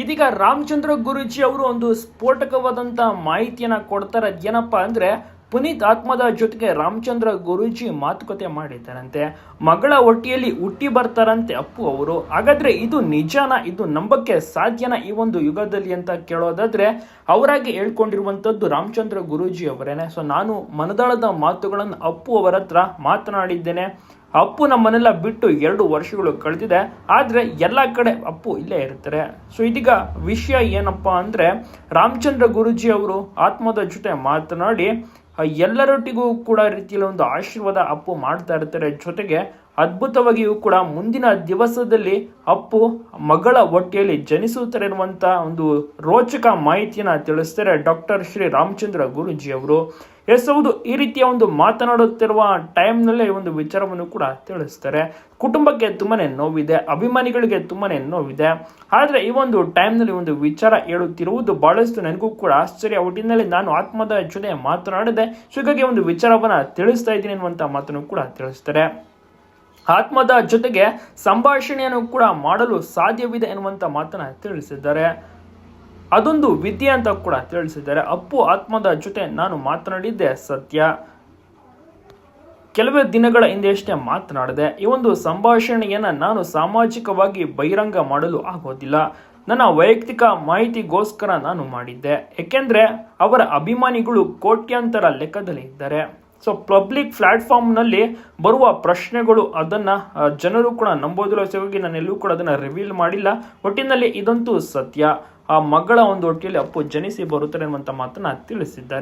ಇದೀಗ ರಾಮಚಂದ್ರ ಗುರೂಜಿ ಅವರು ಒಂದು ಸ್ಫೋಟಕವಾದಂಥ ಮಾಹಿತಿಯನ್ನು ಕೊಡ್ತಾರೆ. ಏನಪ್ಪಾ ಅಂದ್ರೆ ಪುನೀತ್ ಆತ್ಮದ ಜೊತೆಗೆ ರಾಮಚಂದ್ರ ಗುರೂಜಿ ಮಾತುಕತೆ ಮಾಡಿದ್ದಾರಂತೆ. ಮಗಳ ಒಟ್ಟಿಯಲ್ಲಿ ಹುಟ್ಟಿ ಬರ್ತಾರಂತೆ ಅಪ್ಪು ಅವರು. ಹಾಗಾದ್ರೆ ಇದು ನಿಜಾನ? ಇದು ನಂಬಕ್ಕೆ ಸಾಧ್ಯನ ಈ ಒಂದು ಯುಗದಲ್ಲಿ ಅಂತ ಕೇಳೋದಾದ್ರೆ ಅವರಾಗಿ ಹೇಳ್ಕೊಂಡಿರುವಂತದ್ದು ರಾಮಚಂದ್ರ ಗುರೂಜಿ ಅವರೇನೆ. ಸೊ ನಾನು ಮನದಾಳದ ಮಾತುಗಳನ್ನು ಅಪ್ಪು ಅವರ ಹತ್ರ ಮಾತನಾಡಿದ್ದೇನೆ. ಅಪ್ಪು ನಮ್ಮನ್ನೆಲ್ಲ ಬಿಟ್ಟು ಎರಡು ವರ್ಷಗಳು ಕಳೆದಿದೆ. ಆದರೆ ಎಲ್ಲ ಕಡೆ ಅಪ್ಪು ಇಲ್ಲೇ ಇರ್ತಾರೆ. ಸೊ ಇದೀಗ ವಿಷಯ ಏನಪ್ಪ ಅಂದರೆ ರಾಮಚಂದ್ರ ಗುರೂಜಿ ಅವರು ಆತ್ಮದ ಜೊತೆ ಮಾತನಾಡಿ ಎಲ್ಲರೊಟ್ಟಿಗೂ ಕೂಡ ರೀತಿಯಲ್ಲಿ ಒಂದು ಆಶೀರ್ವಾದ ಅಪ್ಪು ಮಾಡ್ತಾ ಇರ್ತಾರೆ. ಜೊತೆಗೆ ಅದ್ಭುತವಾಗಿಯೂ ಕೂಡ ಮುಂದಿನ ದಿವಸದಲ್ಲಿ ಅಪ್ಪು ಮಗಳ ಹೊಟ್ಟೆಯಲ್ಲಿ ಜನಿಸುತ್ತಾರೆ ಒಂದು ರೋಚಕ ಮಾಹಿತಿಯನ್ನು ತಿಳಿಸ್ತಾರೆ ಡಾಕ್ಟರ್ ಶ್ರೀ ರಾಮಚಂದ್ರ ಗುರೂಜಿ ಅವರು ಎಸ್, ಹೌದು, ಈ ರೀತಿಯ ಒಂದು ಮಾತನಾಡುತ್ತಿರುವ ಟೈಮ್ನಲ್ಲೇ ಒಂದು ವಿಚಾರವನ್ನು ಕೂಡ ತಿಳಿಸ್ತಾರೆ. ಕುಟುಂಬಕ್ಕೆ ತುಂಬಾನೇ ನೋವಿದೆ, ಅಭಿಮಾನಿಗಳಿಗೆ ತುಂಬಾನೇ ನೋವಿದೆ. ಆದರೆ ಈ ಒಂದು ಟೈಮ್ನಲ್ಲಿ ಒಂದು ವಿಚಾರ ಹೇಳುತ್ತಿರುವುದು ಬಹಳಷ್ಟು ನನಗೂ ಕೂಡ ಆಶ್ಚರ್ಯ. ಒಟ್ಟಿನಲ್ಲಿ ನಾನು ಆತ್ಮದ ಜೊತೆ ಮಾತನಾಡದೆ. ಸೊ ಒಂದು ವಿಚಾರವನ್ನ ತಿಳಿಸ್ತಾ ಇದ್ದೀನಿ ಅನ್ನುವಂಥ ಮಾತನ್ನು ಕೂಡ ತಿಳಿಸ್ತಾರೆ. ಆತ್ಮದ ಜೊತೆಗೆ ಸಂಭಾಷಣೆಯನ್ನು ಕೂಡ ಮಾಡಲು ಸಾಧ್ಯವಿದೆ ಎನ್ನುವಂಥ ಮಾತನ್ನ ತಿಳಿಸಿದ್ದಾರೆ. ಅದೊಂದು ವಿದ್ಯೆ ಅಂತ ಕೂಡ ತಿಳಿಸಿದ್ದಾರೆ. ಅಪ್ಪು ಆತ್ಮದ ಜೊತೆ ನಾನು ಮಾತನಾಡಿದ್ದೆ, ಸತ್ಯ. ಕೆಲವೇ ದಿನಗಳ ಹಿಂದೆಯಷ್ಟೇ ಮಾತನಾಡಿದೆ. ಈ ಒಂದು ಸಂಭಾಷಣೆಯನ್ನ ನಾನು ಸಾಮಾಜಿಕವಾಗಿ ಬಹಿರಂಗ ಮಾಡಲು ಆಗೋದಿಲ್ಲ. ನನ್ನ ವೈಯಕ್ತಿಕ ಮಾಹಿತಿಗೋಸ್ಕರ ನಾನು ಮಾಡಿದ್ದೆ. ಏಕೆಂದರೆ ಅವರ ಅಭಿಮಾನಿಗಳು ಕೋಟ್ಯಾಂತರ ಲೆಕ್ಕದಲ್ಲಿ ಇದ್ದಾರೆ ಸೊ ಪಬ್ಲಿಕ್ ಪ್ಲಾಟ್ಫಾರ್ಮ್ನಲ್ಲಿ ಬರುವ ಪ್ರಶ್ನೆಗಳು ಅದನ್ನ ಜನರು ಕೂಡ ನಂಬೋದಿಲ್ಲ. ಸೊ ಹಾಗಾಗಿ ನಾನು ಎಲ್ಲೂ ಕೂಡ ಅದನ್ನ ರಿವೀಲ್ ಮಾಡಿಲ್ಲ. ಒಟ್ಟಿನಲ್ಲಿ ಇದಂತೂ ಸತ್ಯ. ಆ ಮಗಳ ಒಂದು ಹೊಟ್ಟೆಯಲ್ಲಿ ಅಪ್ಪು ಜನಿಸಿ ಬರುತ್ತಾರೆ ಅನ್ನುವಂಥ ಮಾತನ್ನ ತಿಳಿಸಿದ್ದಾರೆ.